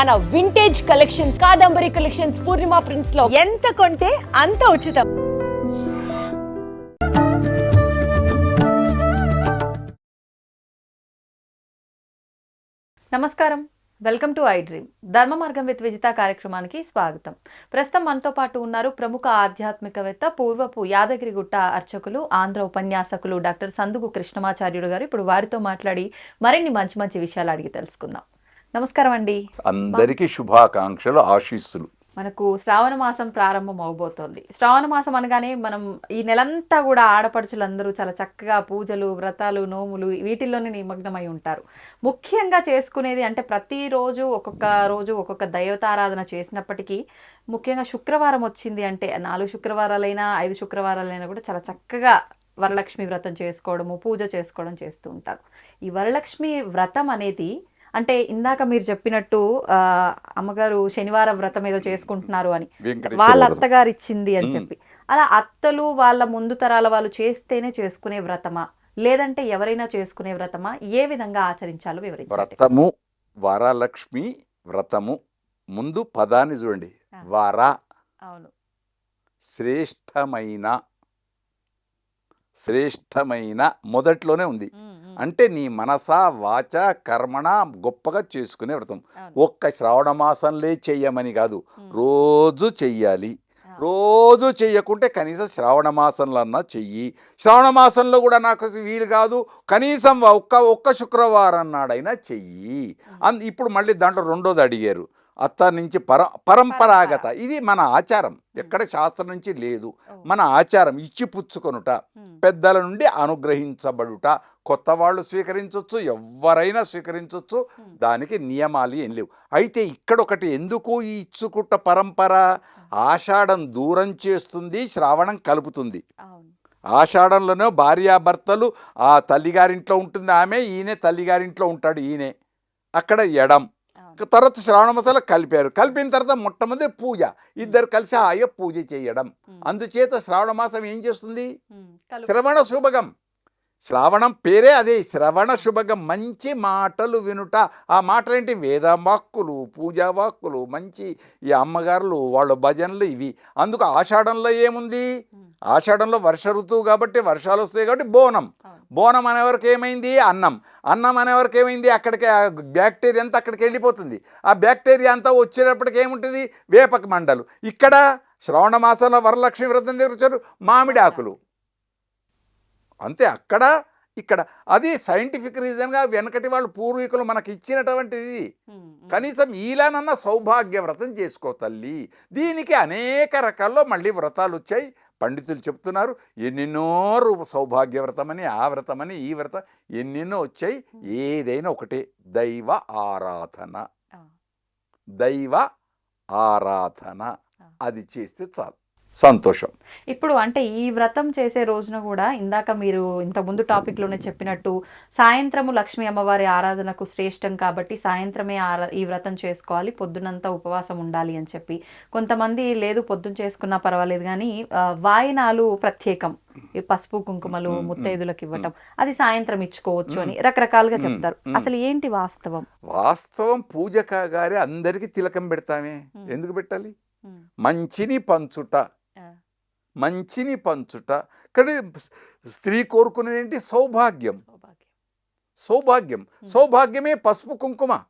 మన vintage collections Kadambari collections Purnima ప్రింట్స్లో ఎంత కొంటే అంత ఉచితం. నమస్కారం. వెల్కమ్ టు ఐ డ్రీమ్ ధర్మ మార్గం విత్ విజిత కార్యక్రమానికి స్వాగతం. ప్రస్తుతం మనతో పాటు ఉన్నారు ప్రముఖ ఆధ్యాత్మికవేత్త పూర్వపు యాదగిరిగుట్ట అర్చకులు ఆంధ్ర ఉపన్యాసకులు డాక్టర్ సందుకు కృష్ణమాచార్యుడు గారు. ఇప్పుడు వారితో మాట్లాడి మరిన్ని మంచి మంచి విషయాలు అడిగి తెలుసుకుందాం. నమస్కారం అండి అందరికీ శుభాకాంక్షలు ఆశీస్సులు. మనకు శ్రావణ మాసం ప్రారంభం అవబోతోంది. శ్రావణ మాసం అనగానే మనం ఈ నెలంతా కూడా ఆడపడుచులందరూ చాలా చక్కగా పూజలు వ్రతాలు నోములు వీటిల్లోనే నిమగ్నమై ఉంటారు. ముఖ్యంగా చేసుకునేది అంటే ప్రతిరోజు ఒక్కొక్క రోజు ఒక్కొక్క దైవతారాధన చేసినప్పటికీ ముఖ్యంగా శుక్రవారం వచ్చింది అంటే నాలుగు శుక్రవారాలైనా ఐదు శుక్రవారాలైనా కూడా చాలా చక్కగా వరలక్ష్మి వ్రతం చేసుకోవడము పూజ చేసుకోవడం చేస్తూ ఉంటారు. ఈ వరలక్ష్మి వ్రతం అనేది అంటే ఇందాక మీరు చెప్పినట్టు ఆ, అమ్మగారు శనివారం వ్రతం ఏదో చేసుకుంటున్నారు అని వాళ్ళ. అత్తగారు ఇచ్చింది అని. చెప్పి అలా అత్తలు వాళ్ళ ముందు తరాల వాళ్ళు చేస్తేనే చేసుకునే వ్రతమా లేదంటే ఎవరైనా చేసుకునే వ్రతమా ఏ విధంగా ఆచరించాలో వివరించండి వ్రతము వరలక్ష్మి వ్రతము ముందు పదాన్ని చూడండి. వర అవును శ్రేష్టమైన శ్రేష్టమైన మొదట్లోనే ఉంది. అంటే నీ మనస వాచ కర్మణ గొప్పగా చేసుకునే వ్రతం. ఒక్క శ్రావణ మాసంలే చెయ్యమని కాదు. రోజు చెయ్యాలి. రోజు చెయ్యకుంటే కనీసం శ్రావణ మాసంలో అన్నా చెయ్యి. శ్రావణ మాసంలో కూడా నాకు వీలు కాదు. కనీసం ఒక్క ఒక్క శుక్రవారం నాడైనా చెయ్యి. అన్ ఇప్పుడు మళ్ళీ దాంట్లో రెండోది అడిగారు. అత్త నుంచి పర పరంపరాగత. ఇది మన ఆచారం. ఎక్కడ శాస్త్రం నుంచి లేదు. మన ఆచారం ఇచ్చి పుచ్చుకొనుట. పెద్దల నుండి అనుగ్రహించబడుట కొత్త వాళ్ళు స్వీకరించవచ్చు ఎవరైనా స్వీకరించవచ్చు. దానికి నియమాలు ఏం లేవు. అయితే ఇక్కడ ఒకటి ఎందుకు ఈ ఇచ్చుకుట్ట పరంపర? ఆషాఢం దూరం చేస్తుంది శ్రావణం కలుపుతుంది. ఆషాఢంలోనే భార్యాభర్తలు ఆ తల్లిగారింట్లో ఉంటుంది ఆమె ఈయన తల్లిగారింట్లో ఉంటాడు ఈయనే. అక్కడ ఎడం. తర్వాత శ్రావణ మాసాలు కలిపారు. కలిపిన తర్వాత మొట్టమొదటి పూజ. ఇద్దరు కలిసి హాయిగా పూజ చేయడం. అందుచేత శ్రావణ మాసం ఏం చేస్తుంది. శ్రవణ శుభగం శ్రావణం పేరే అదే. శ్రవణ శుభగం మంచి మాటలు వినుట. ఆ మాటలేంటి? వేద వాక్కులు పూజా వాక్కులు మంచి ఈ అమ్మగారులు వాళ్ళ భజనలు ఇవి. అందుకు ఆషాఢంలో ఏముంది. ఆషాఢంలో వర్ష ఋతువు కాబట్టి వర్షాలు వస్తాయి కాబట్టి బోనం. బోనం అనేవరకు ఏమైంది? అన్నం. అన్నం అనేవరకు ఏమైంది? అక్కడికి ఆ బ్యాక్టీరియా అంతా అక్కడికి వెళ్ళిపోతుంది. ఆ బ్యాక్టీరియా అంతా వచ్చేటప్పటికి ఏముంటుంది? వేపక మండలు. ఇక్కడ శ్రావణ మాసంలో వరలక్ష్మి వ్రతం దగ్గర వచ్చారు మామిడి ఆకులు అంతే అక్కడ ఇక్కడ. అది సైంటిఫిక్ రీజన్గా వెనకటి వాళ్ళు పూర్వీకులు మనకి ఇచ్చినటువంటిది. కనీసం ఈలానన్న సౌభాగ్య వ్రతం చేసుకో తల్లి. దీనికి అనేక రకాల్లో మళ్ళీ వ్రతాలు వచ్చాయి పండితులు చెప్తున్నారు ఎన్నెన్నో రూప సౌభాగ్య వ్రతమని ఆ వ్రతమని ఈ వ్రతం ఎన్నెన్నో వచ్చాయి. ఏదైనా ఒకటే. దైవ ఆరాధన. దైవ ఆరాధన. అది చేస్తే చాలు. సంతోషం. ఇప్పుడు అంటే ఈ వ్రతం చేసే రోజున కూడా ఇందాక మీరు ఇంత ముందు టాపిక్లోనే చెప్పినట్టు సాయంత్రము లక్ష్మీ అమ్మవారి ఆరాధనకు శ్రేష్టం కాబట్టి సాయంత్రమే ఆరా ఈ వ్రతం చేసుకోవాలి పొద్దునంతా ఉపవాసం ఉండాలి అని చెప్పి. కొంతమంది లేదు పొద్దున చేసుకున్నా పర్వాలేదు కానీ వాయినాలు ప్రత్యేకం. ఈ పసుపు కుంకుమలు ముత్తైదులకు ఇవ్వటం. అది సాయంత్రం ఇచ్చుకోవచ్చు అని రకరకాలుగా చెప్తారు. అసలు ఏంటి వాస్తవం? వాస్తవం పూజ కాగానే అందరికీ తిలకం పెడతామే. ఎందుకు పెట్టాలి. మంచిని పంచుట. మంచిని పంచుట. కానీ స్త్రీ కోరుకునేది ఏంటి? సౌభాగ్యం. సౌభాగ్యం. సౌభాగ్యం. సౌభాగ్యమే పసుపు కుంకుమ.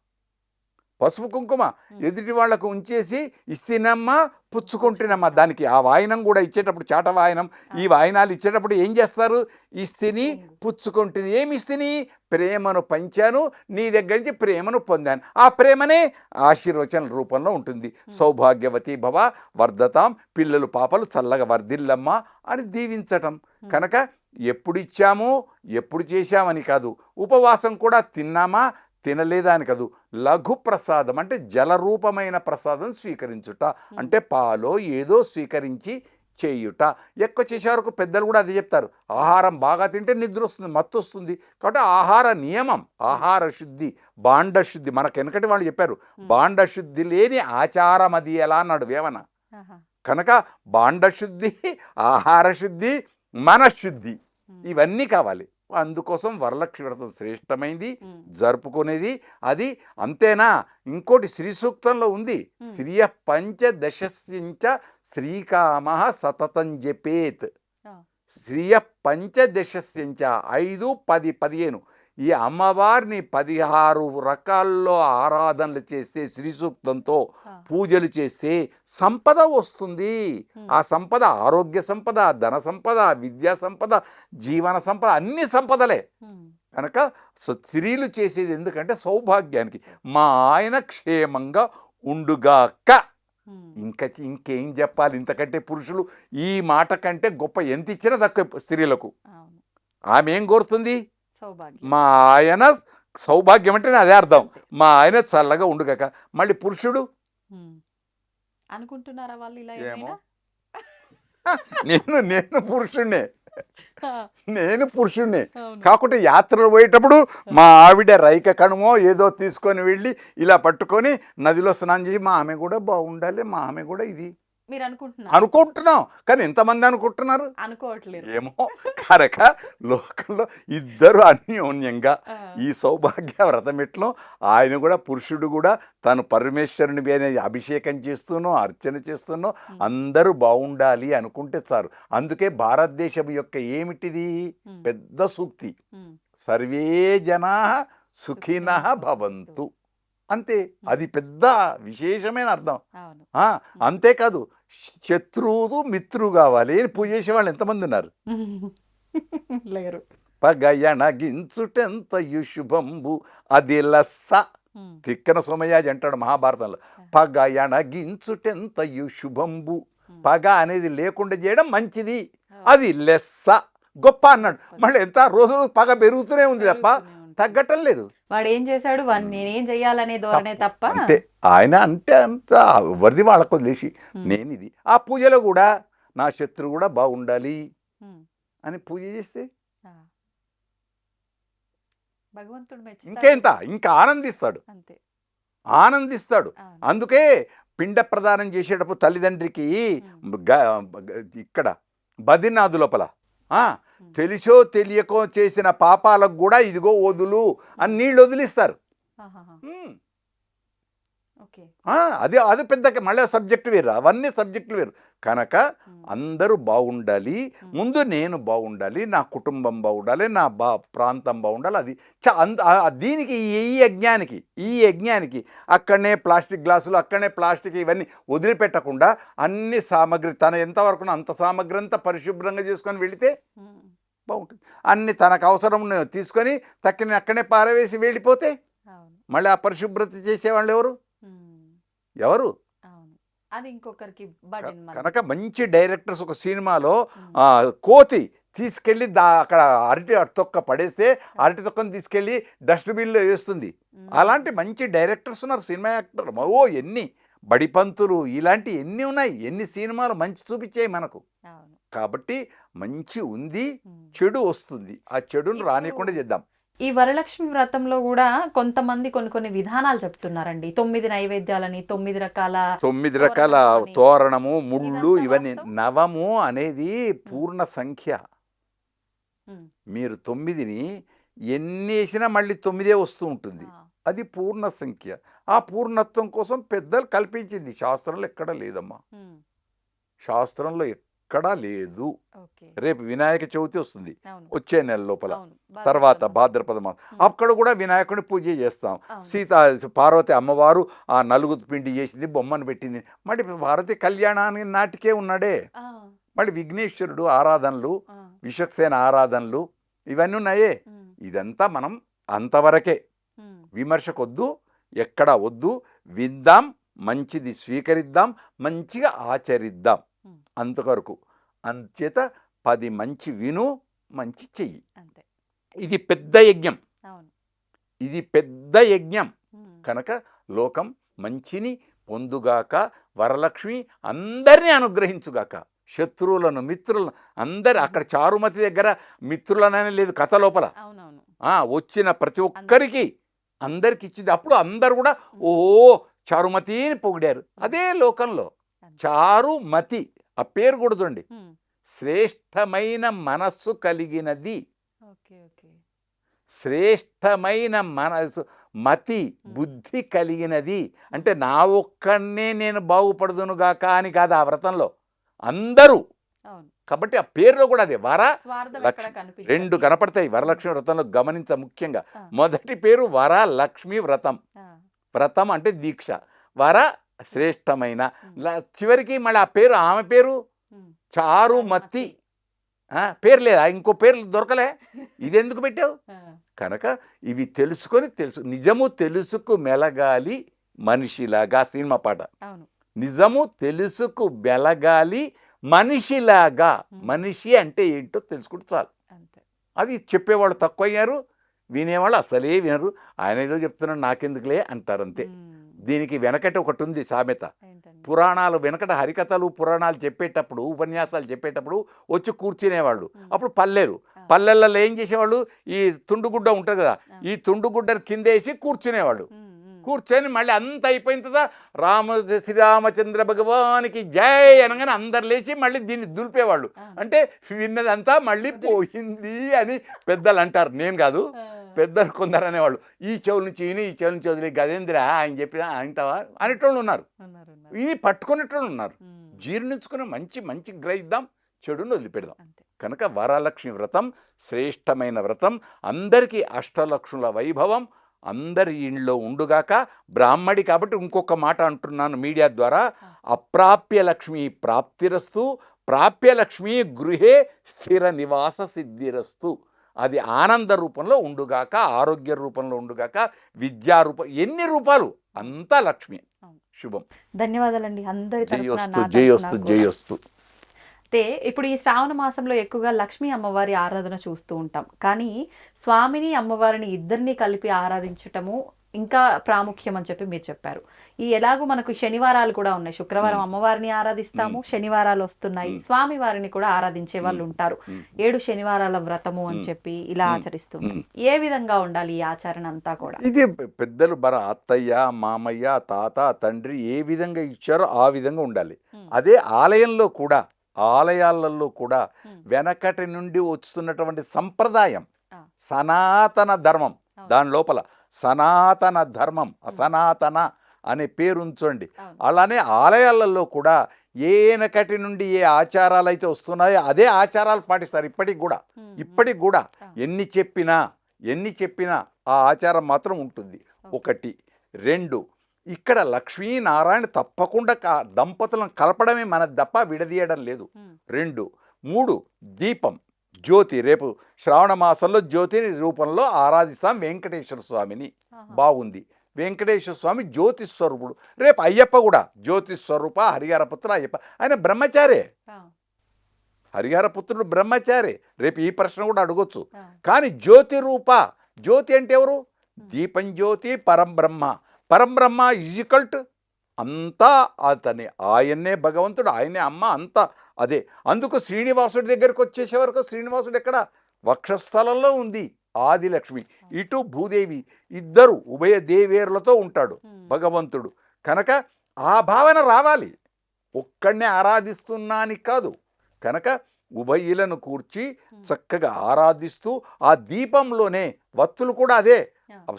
పసుపు కుంకుమ. ఎదుటి వాళ్ళకు ఉంచేసి ఇస్తేనమ్మా పుచ్చుకుంటేనమ్మా. దానికి ఆ వాయనం కూడా ఇచ్చేటప్పుడు చాట వాయనం ఈ వాయనాలు ఇచ్చేటప్పుడు ఏం చేస్తారు? ఇస్తిని. పుచ్చుకుంటుంది ఏమి ఇస్తిని? ప్రేమను పంచాను నీ దగ్గర నుంచి ప్రేమను పొందాను. ఆ ప్రేమనే ఆశీర్వచన రూపంలో ఉంటుంది. సౌభాగ్యవతి భవ వర్ధతాం పిల్లలు పాపలు చల్లగా వర్ధిల్లమ్మా అని దీవించటం. కనుక ఎప్పుడు ఇచ్చామో? ఎప్పుడు చేశామని కాదు. ఉపవాసం కూడా తిన్నామా? తినలేదా అని కాదు లఘు ప్రసాదం అంటే జలరూపమైన ప్రసాదం స్వీకరించుట. అంటే పాలో ఏదో స్వీకరించి చేయుట. ఎక్కువ చేసే వరకు పెద్దలు కూడా అదే చెప్తారు. ఆహారం బాగా తింటే నిద్ర వస్తుంది మత్తు వస్తుంది కాబట్టి ఆహార నియమం ఆహార శుద్ధి బాండ శుద్ధి మనకు వెనకటి వాళ్ళు చెప్పారు. బాండ శుద్ధి లేని ఆచారం అది ఎలా అన్నాడు వేమన. కనుక బాండ శుద్ధి ఆహార శుద్ధి మనశుద్ధి ఇవన్నీ కావాలి. అందుకోసం వరలక్ష్మి వ్రతం శ్రేష్టమైంది. జరుపుకునేది అది అంతేనా ఇంకోటి శ్రీ సూక్తంలో ఉంది. శ్రియ పంచదశస్యంచ శ్రీకామ సతతం జపేత్. శ్రియ పంచదశస్యంచ ఐదు పది పదిహేను ఈ అమ్మవారిని పదిహారు రకాల్లో ఆరాధనలు చేస్తే శ్రీ సూక్తంతో. పూజలు చేస్తే సంపద వస్తుంది. ఆ సంపద ఆరోగ్య సంపద ధన సంపద విద్యా సంపద జీవన సంపద అన్ని సంపదలే. కనుక స్త్రీలు చేసేది ఎందుకంటే సౌభాగ్యానికి మా ఆయన క్షేమంగా ఉండుగాక. ఇంకా ఇంకేం చెప్పాలి ఇంతకంటే పురుషులు ఈ మాట కంటే గొప్ప ఎంత ఇచ్చినా తక్కువ స్త్రీలకు ఆమె ఏం కోరుతుంది మా ఆయన సౌభాగ్యం అంటే అదే అర్థం. మా ఆయన చల్లగా ఉండుగాక మళ్ళీ పురుషుడు. అనుకుంటున్నారా వాళ్ళు ఇలా ఏమో. నేను నేను పురుషుణ్ణే. నేను పురుషుణ్ణే. కాకుంటే యాత్రలు పోయేటప్పుడు మా ఆవిడ రైక కణమో ఏదో తీసుకొని వెళ్ళి ఇలా పట్టుకొని నదిలో స్నానం చేసి మా ఆమె కూడా బాగుండాలి మా ఆమె కూడా ఇది. మీరు అనుకుంటున్నారు అనుకుంటున్నాం. కానీ ఎంతమంది అనుకుంటున్నారు? అనుకోవట్లేదు. ఏమో. కనుక లోకంలో ఇద్దరు అన్యోన్యంగా ఈ సౌభాగ్య వ్రతం ఎట్లో ఆయన కూడా పురుషుడు కూడా తను పరమేశ్వరుని అభిషేకం చేస్తూనో అర్చన చేస్తూనో అందరూ బాగుండాలి అనుకుంటే చాలు. అందుకే భారతదేశం యొక్క ఏమిటిది? పెద్ద సూక్తి. సర్వే జనా సుఖిన భవంతు. అంతే. అది పెద్ద విశేషమైన అర్థం. అంతేకాదు శత్రువు మిత్రువు కావాలి అని పూజ చేసే వాళ్ళు ఎంతమంది ఉన్నారు? లేరు. పగయణగించుటెంతయు శుభంబు అది లస్స తిక్కన సోమయాజి అంటాడు మహాభారతంలో. పగయణగించుటెంతయు శుభంబు ఉమ్. పగ అనేది లేకుండా చేయడం మంచిది. అది లెస్స గొప్ప అన్నాడు. మళ్ళీ ఎంత రోజు రోజు పగ పెరుగుతూనే ఉంది తప్ప. తగ్గటం లేదు. వాడు ఏం చేశాడు నేనేం చెయ్యాలనే ధోరణే తప్ప. అంతే. ఆయన అంటే అంత వరిది వాళ్ళకు వదిలేసి నేను ఇది. ఆ పూజలో కూడా నా శత్రువు కూడా బాగుండాలి అని పూజ చేస్తే. భగవంతుడు. ఇంకెంత? ఇంకా ఆనందిస్తాడు. అంతే. ఆనందిస్తాడు. అందుకే పిండ ప్రదానం చేసేటప్పుడు తల్లిదండ్రికి ఇక్కడ బద్రీనాథు లోపల. తెలిసో తెలియకో చేసిన పాపాలకు కూడా ఇదిగో వదులు అని నీళ్ళు వదిలిస్తారు. అది అది పెద్ద మళ్ళీ సబ్జెక్ట్ వేరు అవన్నీ సబ్జెక్టులు వేరు. కనుక అందరూ బాగుండాలి. ముందు నేను బాగుండాలి నా కుటుంబం బాగుండాలి నా బా ప్రాంతం బాగుండాలి అది దీనికి ఈ యజ్ఞానికి ఈ యజ్ఞానికి అక్కడనే ప్లాస్టిక్ గ్లాసులు అక్కడనే ప్లాస్టిక్ ఇవన్నీ వదిలిపెట్టకుండా అన్ని సామాగ్రి తన ఎంతవరకు అంత సామాగ్రి అంతా పరిశుభ్రంగా చేసుకొని వెళితే బాగుంటుంది. అన్ని తనకు అవసరం తీసుకొని తక్కిన అక్కడనే పారవేసి వెళ్ళిపోతే మళ్ళీ ఆ పరిశుభ్రత చేసేవాళ్ళు ఎవరు? ఎవరు? అది ఇంకొకరికి కనుక మంచి డైరెక్టర్స్ ఒక సినిమాలో కోతి తీసుకెళ్ళి దా అక్కడ అరటి తొక్క పడేస్తే అరటి తొక్కను తీసుకెళ్ళి డస్ట్బిన్లో వేస్తుంది. అలాంటి మంచి డైరెక్టర్స్ ఉన్నారు సినిమా యాక్టర్ ఓ ఎన్ని బడిపంతులు ఇలాంటి ఎన్ని ఉన్నాయి. ఎన్ని సినిమాలు మంచి చూపించాయి మనకు. కాబట్టి మంచి ఉంది. చెడు వస్తుంది. ఆ చెడును రానికుండా చేద్దాం. ఈ వరలక్ష్మి వ్రతంలో కూడా కొంతమంది కొన్ని కొన్ని విధానాలు చెప్తున్నారండి. తొమ్మిది నైవేద్యాలని తొమ్మిది రకాల తొమ్మిది రకాల తోరణము ముళ్ళు ఇవన్నీ? నవము అనేది పూర్ణ సంఖ్య. మీరు తొమ్మిదిని ఎన్ని వేసినా మళ్ళీ తొమ్మిదే వస్తూ ఉంటుంది. అది పూర్ణ సంఖ్య. ఆ పూర్ణత్వం కోసం పెద్దలు కల్పించింది. శాస్త్రంలో ఎక్కడా లేదమ్మా. శాస్త్రంలో ఎక్కడా లేదు. రేపు వినాయక చవితి వస్తుంది. వచ్చే నెల లోపల. తర్వాత భాద్రపద మాసం. అక్కడ కూడా వినాయకుడిని పూజ చేస్తాం. సీత పార్వతి అమ్మవారు ఆ నలుగు పిండి చేసింది బొమ్మను పెట్టింది. మళ్ళీ పార్వతి కళ్యాణానికి నాటికే ఉన్నాడే. మళ్ళీ విఘ్నేశ్వరుడు ఆరాధనలు విశ్వక్సేన ఆరాధనలు ఇవన్నీ ఉన్నాయే. ఇదంతా మనం అంతవరకే. విమర్శకొద్దు ఎక్కడ వద్దు. విందాం మంచిది స్వీకరిద్దాం మంచిగా ఆచరిద్దాం. అంతవరకు. అంచేత పది మంచి విను మంచి చెయ్యి. ఇది పెద్ద యజ్ఞం. ఇది పెద్ద యజ్ఞం. కనుక లోకం మంచిని పొందుగాక వరలక్ష్మి అందరినీ అనుగ్రహించుగాక శత్రువులను మిత్రులను అందరి అక్కడ చారుమతి దగ్గర మిత్రులననే లేదు కథ లోపల. వచ్చిన ప్రతి ఒక్కరికి అందరికి ఇచ్చింది. అప్పుడు అందరు కూడా ఓ చారుమతి అని పొగిడారు అదే లోకంలో చారుమతి. ఆ పేరు కూడా చూడండి శ్రేష్టమైన మనస్సు కలిగినది. శ్రేష్టమైన మనసు మతి బుద్ధి కలిగినది. అంటే నా ఒక్కనే నేను బాగుపడుదునుగాక అని కాదు ఆ వ్రతంలో. అందరూ. కాబట్టి ఆ పేరులో కూడా అదే వర. రెండు కనపడతాయి. వరలక్ష్మి వ్రతంలో గమనించ ముఖ్యంగా. మొదటి పేరు వర లక్ష్మి వ్రతం. వ్రతం అంటే దీక్ష. వర శ్రేష్టమైన. చివరికి మళ్ళీ ఆ పేరు ఆమె పేరు? ఉమ్. చారుమతి. ఆ, పేరు లేదా? ఇంకో పేర్లు దొరకలే. ఇది ఎందుకు పెట్టావు కనుక ఇవి తెలుసుకొని తెలుసు నిజము తెలుసుకు మెలగాలి మనిషిలాగా సినిమా పాట. నిజము తెలుసుకు మెలగాలి మనిషిలాగా. మనిషి అంటే ఏంటో తెలుసుకుంటే చాలు. అది చెప్పేవాళ్ళు తక్కువ అయ్యారు వినేవాళ్ళు అసలే వినరు. ఆయన ఏదో చెప్తున్నాడు నాకెందుకులే అంటారు అంతే. దీనికి వెనకటి ఒకటి ఉంది సామెత పురాణాలు వెనకట హరికథలు పురాణాలు చెప్పేటప్పుడు ఉపన్యాసాలు చెప్పేటప్పుడు వచ్చి కూర్చునేవాళ్ళు. అప్పుడు పల్లెలు. పల్లెలలో ఏం చేసేవాళ్ళు? ఈ తుండుగుడ్డ ఉంటుంది కదా ఈ తుండుగుడ్డను కిందేసి కూర్చునేవాళ్ళు. కూర్చొని మళ్ళీ అంత అయిపోయిన తర్వాత రామ శ్రీరామచంద్ర భగవానికి జై అనగానే అందరు లేచి మళ్ళీ దీన్ని దులిపేవాళ్ళు. అంటే విన్నదంతా మళ్ళీ పోయింది అని పెద్దలు అంటారు. నేను కాదు. పెద్దలు కొందరు అనేవాళ్ళు ఈ చెవుల నుంచి ఈయన ఈ చెవుల నుంచి వదిలే గజేంద్ర ఆయన చెప్పిన అంటావా అనేటోళ్ళు ఉన్నారు. ఈ పట్టుకునేటోళ్ళు ఉన్నారు. జీర్ణించుకుని మంచి మంచి గ్రహిద్దాం చెడును వదిలిపెడదాం. కనుక వరలక్ష్మి వ్రతం శ్రేష్టమైన వ్రతం అందరికీ అష్టలక్ష్ముల వైభవం అందరి ఇంట్లో ఉండుగాక బ్రాహ్మడి కాబట్టి ఇంకొక మాట అంటున్నాను మీడియా ద్వారా అప్రాప్య లక్ష్మి ప్రాప్తిరస్తు ప్రాప్య లక్ష్మి గృహే స్థిర నివాస సిద్ధిరస్తు. అది ఆనంద రూపంలో ఉండుగాక ఆరోగ్య రూపంలో ఉండుగాక విద్యా రూపం ఎన్ని రూపాలు? అంతా లక్ష్మి. శుభం. ధన్యవాదాలండి. అందరి జయోస్తు జయోస్తు. జయోస్తు అయితే ఇప్పుడు ఈ శ్రావణ మాసంలో ఎక్కువగా లక్ష్మీ అమ్మవారి ఆరాధన చూస్తూ ఉంటాం. కానీ స్వామిని అమ్మవారిని ఇద్దరిని కలిపి ఆరాధించటము ఇంకా ప్రాముఖ్యం అని చెప్పి మీరు చెప్పారు. ఈ ఎలాగో మనకు శనివారాలు కూడా ఉన్నాయి. శుక్రవారం అమ్మవారిని ఆరాధిస్తాము శనివారాలు వస్తున్నాయి. స్వామి వారిని కూడా ఆరాధించే వాళ్ళు ఉంటారు. ఏడు శనివారాల వ్రతము అని చెప్పి ఇలా ఆచరిస్తుంటాం ఏ విధంగా ఉండాలి ఈ ఆచరణ అంతా కూడా? ఇది పెద్దలు బర అత్తయ్య మామయ్య తాత తండ్రి ఏ విధంగా ఇచ్చారో ఆ విధంగా ఉండాలి. అదే ఆలయంలో కూడా ఆలయాలలో కూడా. వెనకటి నుండి వస్తున్నటువంటి సంప్రదాయం. సనాతన ధర్మం. దాని లోపల సనాతన ధర్మం అసనాతన అనే పేరు ఉంచండి. అలానే ఆలయాలలో కూడా ఏ వెనకటి నుండి ఏ ఆచారాలు అయితే వస్తున్నాయో అదే ఆచారాలు పాటిస్తారు ఇప్పటికి కూడా. ఇప్పటికి కూడా. ఎన్ని చెప్పినా ఎన్ని చెప్పినా ఆ ఆచారం మాత్రం ఉంటుంది ఒకటి రెండు ఇక్కడ లక్ష్మీనారాయణ తప్పకుండా దంపతులను కలపడమే మన తప్ప విడదీయడం లేదు. రెండు మూడు దీపం జ్యోతి రేపు శ్రావణ మాసంలో జ్యోతి రూపంలో ఆరాధిస్తాం వెంకటేశ్వర స్వామిని. బాగుంది వెంకటేశ్వర స్వామి జ్యోతి స్వరూపుడు. రేపు అయ్యప్ప కూడా జ్యోతి స్వరూప హరిహరపుత్ర అయ్యప్ప. ఆయన బ్రహ్మచారే. హరిహరపుత్రుడు బ్రహ్మచారి. రేపు ఈ ప్రశ్న కూడా అడగొచ్చు. కానీ జ్యోతి రూప. జ్యోతి అంటే ఎవరు? దీపం జ్యోతి పరంబ్రహ్మ పరంబ్రహ్మ ఈజికల్ట్ అంతా అతని ఆయన్నే భగవంతుడు ఆయనే అమ్మ అంతా అదే. అందుకు శ్రీనివాసుడి దగ్గరికి వచ్చేసే వరకు శ్రీనివాసుడు ఎక్కడ? వక్షస్థలంలో ఉంది. ఆదిలక్ష్మి ఇటు భూదేవి ఇద్దరు ఉభయ దేవేరులతో ఉంటాడు. భగవంతుడు. కనుక ఆ భావన రావాలి. ఒక్కడినే ఆరాధిస్తున్నాని కాదు. కనుక ఉభయులను కూర్చి చక్కగా ఆరాధిస్తూ ఆ దీపంలోనే వత్తులు కూడా అదే.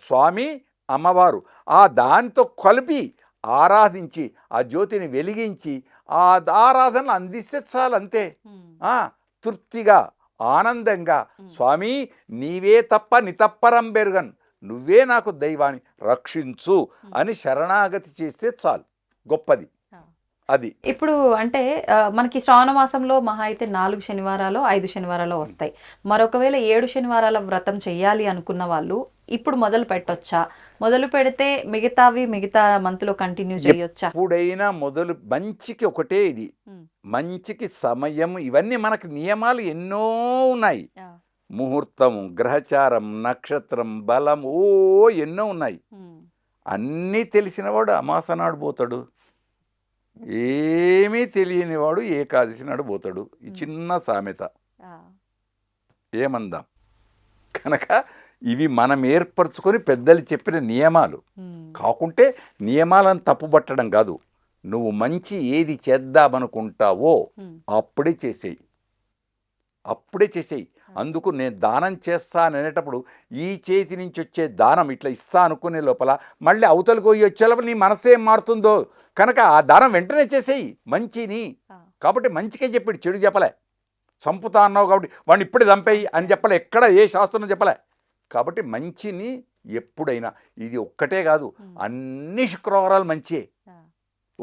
స్వామి అమ్మవారు ఆ దానితో కలిపి ఆరాధించి ఆ జ్యోతిని వెలిగించి ఆ ఆరాధన అందిస్తే చాలు అంతే. ఉమ్, ఆ, తృప్తిగా ఆనందంగా స్వామి నీవే తప్ప నితప్పరం బెరుగన్. నువ్వే నాకు దైవాన్ని రక్షించు అని శరణాగతి చేస్తే చాలు. గొప్పది. అది. ఇప్పుడు అంటే మనకి శ్రావణ మాసంలో మహా అయితే నాలుగు శనివారాలు ఐదు శనివారాలు వస్తాయి. మరొకవేళ ఏడు శనివారాల వ్రతం చేయాలి అనుకున్న వాళ్ళు ఇప్పుడు మొదలు పెట్టొచ్చా? మొదలు పెడితే మిగతావి మిగతా మంత్లో కంటిన్యూ చేయొచ్చా? ఎప్పుడైనా మొదలు మంచికి ఒకటే ఇది. మంచికి సమయం ఇవన్నీ మనకు నియమాలు ఎన్నో ఉన్నాయి. ముహూర్తం గ్రహచారం నక్షత్రం బలం ఓ ఎన్నో ఉన్నాయి. అన్నీ తెలిసినవాడు అమాస నాడు పోతాడు. ఏమీ తెలియనివాడు ఏకాదశి నాడు పోతాడు. ఈ చిన్న సామెత. ఏమందాం? కనుక ఇవి మనం ఏర్పరచుకొని పెద్దలు చెప్పిన నియమాలు. కాకుంటే నియమాలను తప్పుపట్టడం కాదు. నువ్వు మంచి ఏది చేద్దామనుకుంటావో అప్పుడే చేసేయి. అప్పుడే చేసేయి. అందుకు నేను దానం చేస్తాను అనేటప్పుడు ఈ చేతి నుంచి వచ్చే దానం ఇట్లా ఇస్తా అనుకునే లోపల మళ్ళీ అవతలకు పోయి వచ్చే లోపల నీ మనసు మారుతుందో కనుక ఆ దానం వెంటనే చేసేయి. మంచిని. కాబట్టి మంచికే చెప్పాడు చెడు చెప్పలే. చంపుతా అన్నావు కాబట్టి వాడిని ఇప్పుడే చంపేయి అని చెప్పలే. ఎక్కడ ఏ శాస్త్రం చెప్పలే. కాబట్టి మంచిని ఎప్పుడైనా ఇది ఒక్కటే కాదు అన్ని శుక్రవారాలు మంచియే.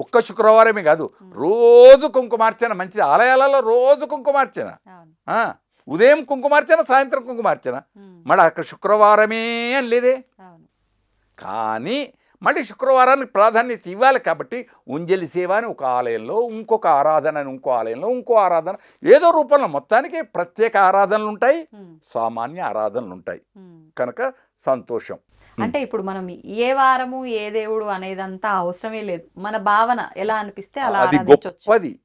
ఒక్క శుక్రవారమే కాదు రోజు కుంకుమార్చన మంచిది. ఆలయాలలో రోజు కుంకుమార్చన. ఉదయం కుంకుమార్చన సాయంత్రం కుంకుమార్చన. మళ్ళీ అక్కడ శుక్రవారమే అని లేదే కానీ మళ్ళీ శుక్రవారానికి ప్రాధాన్యత ఇవ్వాలి కాబట్టి ఉంజలి సేవ అని ఒక ఆలయంలో ఇంకొక ఆరాధన అని ఇంకో ఆలయంలో ఇంకో ఆరాధన. ఏదో రూపంలో మొత్తానికి ప్రత్యేక ఆరాధనలు ఉంటాయి సామాన్య ఆరాధనలు ఉంటాయి. కనుక సంతోషం. అంటే ఇప్పుడు మనం ఏ వారము ఏ దేవుడు అనేదంతా అవసరమే లేదు. మన భావన ఎలా అనిపిస్తే అలా అది గొప్పది.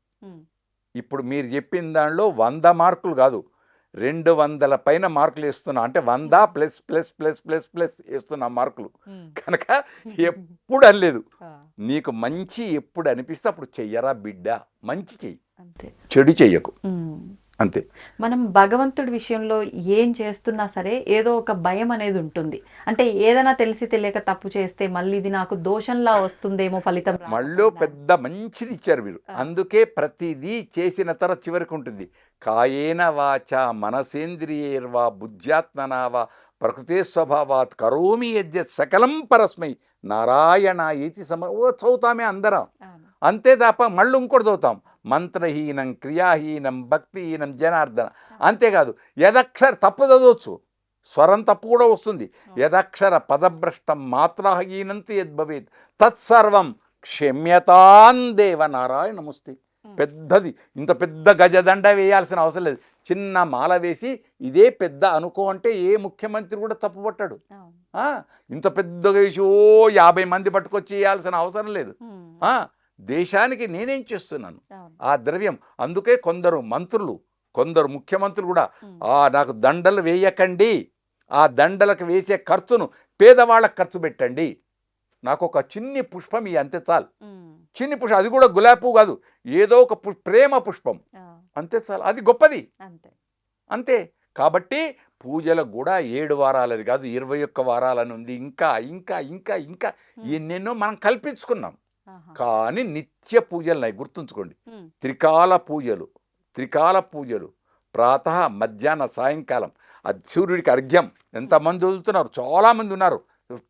ఇప్పుడు మీరు చెప్పిన దానిలో వంద మార్కులు కాదు. రెండు వందల పైన మార్కులు వేస్తున్నా. అంటే వంద plus plus plus plus plus వేస్తున్నా మార్కులు. కనుక ఎప్పుడు అనలేదు. నీకు మంచి ఎప్పుడు అనిపిస్తే అప్పుడు చెయ్యరా బిడ్డ? మంచి చెయ్యి. చెడు చెయ్యకు. అంతే మనం భగవంతుడి విషయంలో ఏం చేస్తున్నా సరే ఏదో ఒక భయం అనేది ఉంటుంది అంటే ఏదైనా తెలిసి తెలియక తప్పు చేస్తే మళ్ళీ ఇది నాకు దోషంలా వస్తుందేమో ఫలితం మళ్ళీ. పెద్ద మంచిది ఇచ్చారు మీరు. అందుకే ప్రతిదీ చేసిన తర చివరికి ఉంటుంది కాయేన వాచ మనసేంద్రియేర్వా బుద్ధ్యాత్మనావా ప్రకృతే స్వభావాత్ కరోమి యద్య సకలం పరస్మై నారాయణ ఏతి సమ ఓ చదువుతామే అందరం. అంతే తప్ప మళ్ళీ ఇంకోటి చదువుతాం మంత్రహీనం క్రియాహీనం భక్తిహీనం జనార్దన. అంతేకాదు యదక్షర తప్పు చదవచ్చు స్వరం తప్పు కూడా వస్తుంది. యదక్షర పదభ్రష్టం మాత్రహీనంతి యద్భవేత్. తత్సర్వం క్షమ్యతాం దేవ నారాయణముస్తి పెద్దది ఇంత పెద్ద గజదండ వేయాల్సిన అవసరం లేదు. చిన్న మాల వేసి ఇదే పెద్ద అనుకో అంటే ఏ ముఖ్యమంత్రి కూడా తప్పుపట్టాడు ఇంత పెద్దగా వేసి ఓ యాభై మంది పట్టుకొచ్చి చేయాల్సిన అవసరం లేదు. దేశానికి నేనేం చేస్తున్నాను. ఆ ద్రవ్యం. అందుకే కొందరు మంత్రులు కొందరు ముఖ్యమంత్రులు కూడా. ఆ నాకు దండలు వేయకండి. ఆ దండలకు వేసే ఖర్చును పేదవాళ్ళకి ఖర్చు పెట్టండి. నాకు ఒక చిన్ని పుష్పం ఈ అంతే చాలు. చిన్ని పుష్పం అది కూడా గులాబీ కాదు. ఏదో ఒక ప్రేమ పుష్పం. అంతే చాలు. అది గొప్పది. అంతే. అంతే. కాబట్టి పూజలకు కూడా ఏడు వారాలని కాదు ఇరవై ఒక్క వారాలని ఉంది. ఇంకా ఇంకా ఇంకా ఇంకా ఎన్నెన్నో మనం కల్పించుకున్నాం. కానీ నిత్య పూజలు ఉన్నాయి గుర్తుంచుకోండి. త్రికాల పూజలు త్రికాల పూజలు ప్రాతः మధ్యాహ్న సాయంకాలం ఆ సూర్యుడికి అర్ఘ్యం ఎంతమంది వదులుతున్నారు? చాలామంది ఉన్నారు.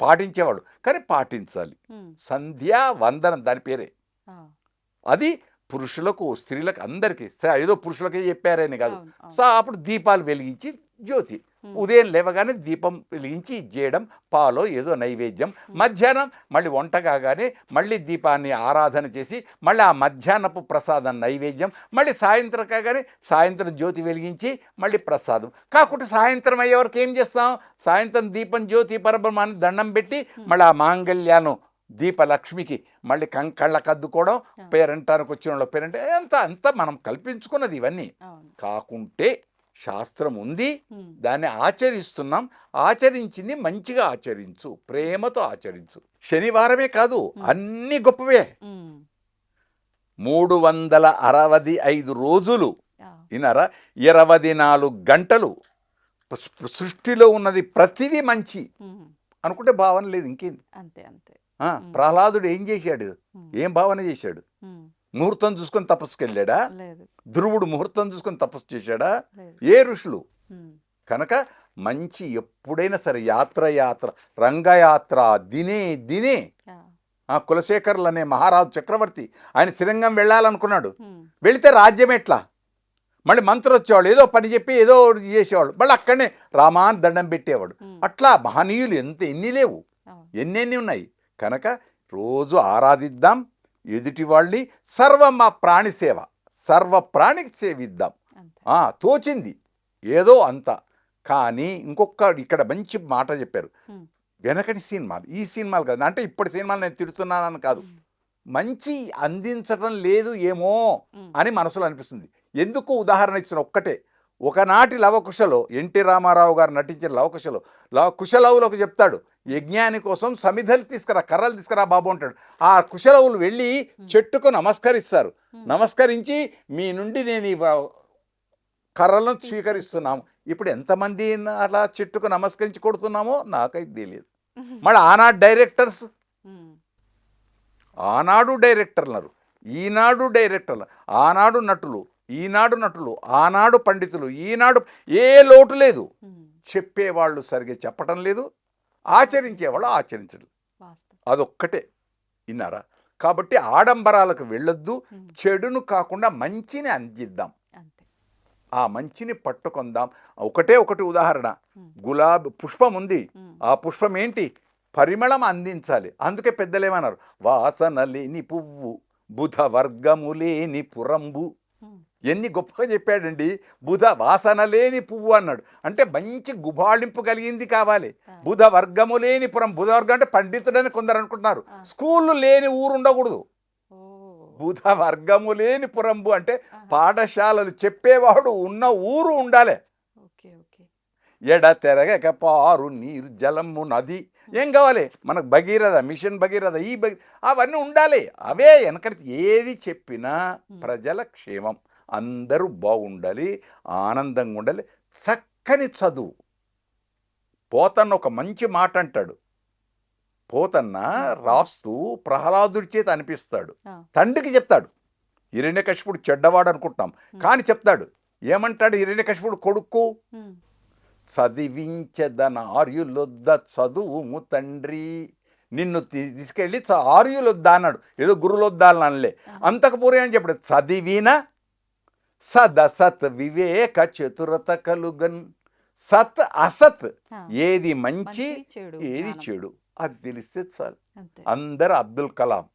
పాటించేవాళ్ళు. కానీ పాటించాలి. సంధ్యా వందనం దాని పేరే. అది పురుషులకు స్త్రీలకు అందరికీ. ఏదో పురుషులకే చెప్పారని కాదు. సో అప్పుడు దీపాలు వెలిగించి జ్యోతి. ఉదయం లేవగానే దీపం వెలిగించి చేయడం పాలో ఏదో నైవేద్యం. మధ్యాహ్నం మళ్ళీ వంట కాగానే మళ్ళీ దీపాన్ని ఆరాధన చేసి మళ్ళీ ఆ మధ్యాహ్నపు ప్రసాదం నైవేద్యం మళ్ళీ సాయంత్రం కాగానే సాయంత్రం జ్యోతి వెలిగించి మళ్ళీ ప్రసాదం. కాకుంటే సాయంత్రం అయ్యే వరకు ఏం చేస్తాం? సాయంత్రం దీపం జ్యోతి పరబ్రహ్మాన్ని దండం పెట్టి మళ్ళీ ఆ మాంగళ్యాను దీపలక్ష్మికి మళ్ళీ కం కళ్ళకు అద్దుకోవడం పేరంటానికి వచ్చిన వాళ్ళ పేరంటే అంత అంతా మనం కల్పించుకున్నది ఇవన్నీ. కాకుంటే శాస్త్రం ఉంది. దాన్ని ఆచరిస్తున్నాం. ఆచరించింది మంచిగా ఆచరించు. ప్రేమతో ఆచరించు. శనివారమే కాదు అన్ని గొప్పవే. మూడు వందల అరవది ఐదు రోజులు. ఆ, విన్నారా? ఇరవై నాలుగు గంటలు సృష్టిలో ఉన్నది ప్రతిదీ మంచి. అనుకుంటే భావన లేదు ఇంకేంది అంతే అంతే. ఆ, ప్రహ్లాదుడు ఏం చేశాడు. ఏం భావన చేశాడు. ముహూర్తం చూసుకొని తపస్సుకెళ్ళాడా లేదు. ధ్రువుడు ముహూర్తం చూసుకొని తపస్సు చేశాడా? ఏ ఋషులు. కనుక మంచి ఎప్పుడైనా సరే యాత్ర యాత్ర రంగయాత్ర దినే దినే ఆ, కులశేఖరులు అనే మహారాజు చక్రవర్తి ఆయన శ్రీరంగం వెళ్ళాలనుకున్నాడు. వెళితే రాజ్యం ఎట్లా? మళ్ళీ మంత్రి వచ్చేవాళ్ళు ఏదో పని చెప్పి ఏదో చేసేవాళ్ళు మళ్ళీ అక్కడనే రామాన్ దండం పెట్టేవాడు. అట్లా మహనీయులు ఎంత ఎన్ని లేవు. ఎన్నెన్ని ఉన్నాయి? కనుక రోజు ఆరాధిద్దాం ఎదుటి వాళ్ళని సర్వ మా ప్రాణి సేవ సర్వ ప్రాణికి సేవిద్దాం. తోచింది. ఏదో అంత. కానీ ఇంకొక ఇక్కడ మంచి మాట చెప్పారు. వెనకటి సినిమాలు. ఈ సినిమాలు కాదు. అంటే ఇప్పటి సినిమాలు నేను తిడుతున్నానని కాదు. మంచి అందించడం లేదు ఏమో. అని మనసులో అనిపిస్తుంది. ఎందుకు ఉదాహరణ ఇచ్చిన ఒక్కటే. ఒకనాటి లవకుశలో ఎన్టీ రామారావు గారు నటించిన లవకుశలో లవ కుశలవులకు చెప్తాడు. యజ్ఞాని కోసం సమిధలు తీసుకురా కర్రలు తీసుకురా బాబు అంటాడు. ఆ కుశలవులు వెళ్ళి చెట్టుకు నమస్కరిస్తారు. నమస్కరించి మీ నుండి నేను ఈ కర్రలను స్వీకరిస్తున్నాము. ఇప్పుడు ఎంతమంది అలా చెట్టుకు నమస్కరించి కొడుతున్నామో నాకైతే తెలియదు. మళ్ళీ ఆనాడు డైరెక్టర్స్? ఆనాడు డైరెక్టర్లరు ఈనాడు డైరెక్టర్లు ఆనాడు నటులు ఈనాడు నటులు ఆనాడు పండితులు ఈనాడు ఏ లోటు లేదు. చెప్పేవాళ్ళు సరిగ్గా చెప్పటం లేదు. ఆచరించేవాళ్ళు ఆచరించరు. అదొక్కటే. విన్నారా? కాబట్టి ఆడంబరాలకు వెళ్ళొద్దు చెడును కాకుండా మంచిని అందిద్దాం. ఆ మంచిని పట్టుకుందాం. ఒకటే ఒకటి ఉదాహరణ. గులాబీ పుష్పం ఉంది. ఆ పుష్పం ఏంటి? పరిమళం అందించాలి. అందుకే పెద్దలేమన్నారు? వాసన లేని పువ్వు బుధ వర్గము లేని పురంబు. ఎన్ని గొప్పగా చెప్పాడండి? బుధ వాసన లేని పువ్వు అన్నాడు. అంటే మంచి గుబాళింపు కలిగింది కావాలి. బుధ వర్గము లేని పురం. బుధ వర్గం అంటే పండితుడని కొందరు అనుకుంటున్నారు. స్కూళ్ళు లేని ఊరు ఉండకూడదు. బుధ వర్గము లేని పురంబు అంటే. పాఠశాలలు చెప్పేవాడు ఉన్న ఊరు ఉండాలి. ఎడ తెరగక పారు నీరు జలము నది. ఏం కావాలి? మనకు భగీరథ మిషన్ భగీరథ ఈ భగీ అవన్నీ ఉండాలి. అవే వెనకటి ఏది చెప్పినా ప్రజల క్షేమం. అందరూ బాగుండాలి ఆనందంగా ఉండాలి. చక్కని చదువు. పోతన్న ఒక మంచి మాట అంటాడు పోతన్న రాస్తూ ప్రహ్లాదుడి చేత అనిపిస్తాడు. తండ్రికి చెప్తాడు. హిరణ్యకశిపుడు చెడ్డవాడు అనుకుంటాం కానీ చెప్తాడు. ఏమంటాడు హిరణ్యకశిపుడు కొడుకు? చదివించదన ఆర్యులొద్ద చదువుము తండ్రి. నిన్ను తీసుకెళ్ళి ఆర్యులొద్దా అన్నాడు. ఏదో గురులొద్దా అని అనలే అంతకు పూర్వం ఏం చెప్పాడు? చదివిన సదసత్ వివేక చతురత కలుగన్ సత్ అసత్. ఏది మంచి ఏది. చెడు అది తెలిస్తే చాలు అందరు అబ్దుల్ కలాం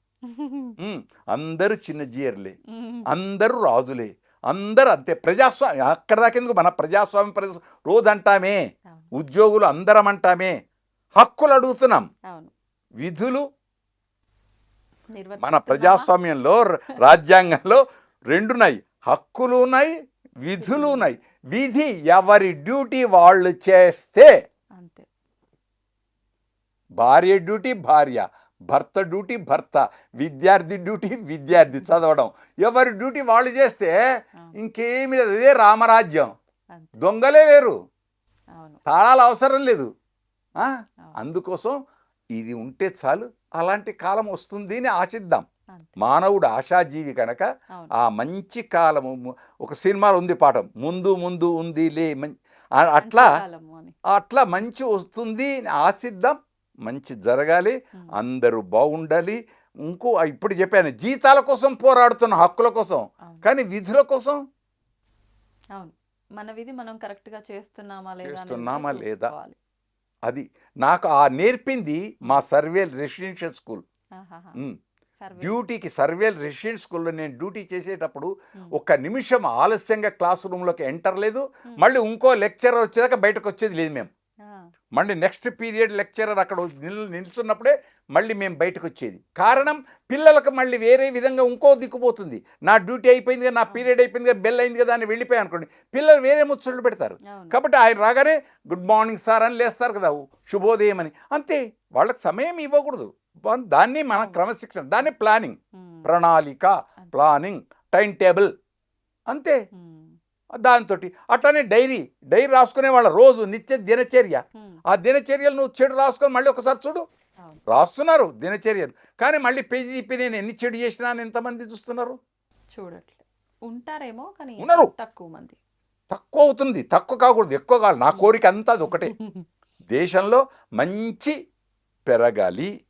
అందరూ చిన్న జీయర్లే ఉమ్, అందరూ రాజులే అందరూ అంతే ప్రజాస్వామ్యం అక్కడ దాకెందుకు మన ప్రజాస్వామ్యం ప్రజా రోజు అంటామే ఉద్యోగులు అందరం అంటామే హక్కులు అడుగుతున్నాం విధులు మన? ప్రజాస్వామ్యంలో రాజ్యాంగంలో రెండున్నాయి హక్కులు ఉన్నాయి విధులు ఉన్నాయి విధి ఎవరి డ్యూటీ వాళ్ళు చేస్తే అంతే. భార్య డ్యూటీ భార్య భర్త డ్యూటీ భర్త విద్యార్థి డ్యూటీ విద్యార్థి చదవడం. ఎవరి డ్యూటీ వాళ్ళు చేస్తే ఇంకేమి లేదు అదే రామరాజ్యం. దొంగలే లేరు తాళాలు అవసరం లేదు. అందుకోసం ఇది ఉంటే చాలు అలాంటి కాలం వస్తుంది అని ఆశిద్దాం. మానవుడు ఆశాజీవి కనుక ఆ మంచి కాలము ఒక సినిమాలో ఉంది పాఠం ముందు ముందు ఉంది లే అట్లా అట్లా మంచి వస్తుంది ఆశిద్దాం మంచి జరగాలి. అందరూ బాగుండాలి ఇంకో ఇప్పుడు చెప్పాను జీతాల కోసం పోరాడుతున్న హక్కుల కోసం కానీ విధుల కోసం? మన విధి మనం కరెక్ట్గా చేస్తున్నామా లేదా చేస్తున్నామా లేదా? అది నాకు ఆ నేర్పింది మా సర్వేల్ రెసిడెన్షియల్ స్కూల్. డ్యూటీకి సర్వేల్ రెసిడెన్షియల్ స్కూల్లో నేను డ్యూటీ చేసేటప్పుడు. ఒక్క నిమిషం ఆలస్యంగా క్లాస్ రూమ్లోకి ఎంటర్ లేదు. మళ్ళీ ఇంకో లెక్చరర్ వచ్చేదాకా బయటకు వచ్చేది లేదు మేము. మళ్ళీ నెక్స్ట్ పీరియడ్ లెక్చరర్ అక్కడ నిల్ నిల్చున్నప్పుడే మళ్ళీ మేము బయటకు వచ్చేది. కారణం పిల్లలకు మళ్ళీ వేరే విధంగా ఇంకో దిక్కుపోతుంది నా డ్యూటీ అయిపోయింది కదా నా పీరియడ్ అయిపోయింది కదా బెల్ అయింది కదా అని వెళ్ళిపోయాయి అనుకోండి. పిల్లలు వేరే ముచ్చట్లు పెడతారు. కాబట్టి ఆయన రాగానే గుడ్ మార్నింగ్ సార్ అని లేస్తారు కదా శుభోదయం అని. అంతే వాళ్ళకి సమయం ఇవ్వకూడదు. దాన్ని మన క్రమశిక్షణ దాన్ని ప్లానింగ్. ప్రణాళిక ప్లానింగ్ టైం టేబుల్. అంతే. దాంతో అట్లానే డైరీ డైరీ రాసుకునే వాళ్ళ రోజు నిత్య దినచర్య. ఆ దినచర్యలు నువ్వు చెడు రాసుకొని మళ్ళీ ఒకసారి చూడు. రాస్తున్నారు దినచర్యలు. కానీ మళ్ళీ పేజీ నేను ఎన్ని చెడు చేసినా అని ఎంతమంది చూస్తున్నారు? చూడట్లే. ఉంటారేమో కానీ ఉన్నారు. తక్కువ మంది. తక్కువ అవుతుంది. తక్కువ కాకూడదు. ఎక్కువ కావాలి. నా కోరిక అంతా అది ఒకటే. దేశంలో మంచి పెరగాలి.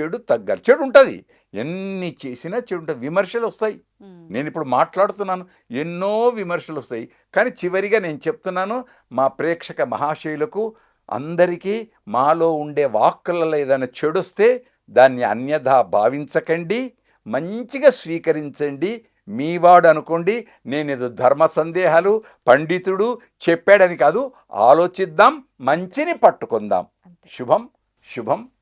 చెడు తగ్గాలి. చెడు ఉంటుంది. ఎన్ని చేసినా చెడు ఉంటుంది. విమర్శలు వస్తాయి. నేను ఇప్పుడు మాట్లాడుతున్నాను. ఎన్నో విమర్శలు వస్తాయి. కానీ చివరిగా నేను చెప్తున్నాను మా ప్రేక్షక మహాశయులకు అందరికీ మాలో ఉండే వాక్కులలో ఏదైనా చెడొస్తే దాన్ని అన్యథా భావించకండి. మంచిగా స్వీకరించండి. మీవాడు అనుకోండి నేనేదో ధర్మ సందేహాలు పండితుడు చెప్పాడని కాదు ఆలోచిద్దాం మంచిని పట్టుకుందాం. శుభం శుభం.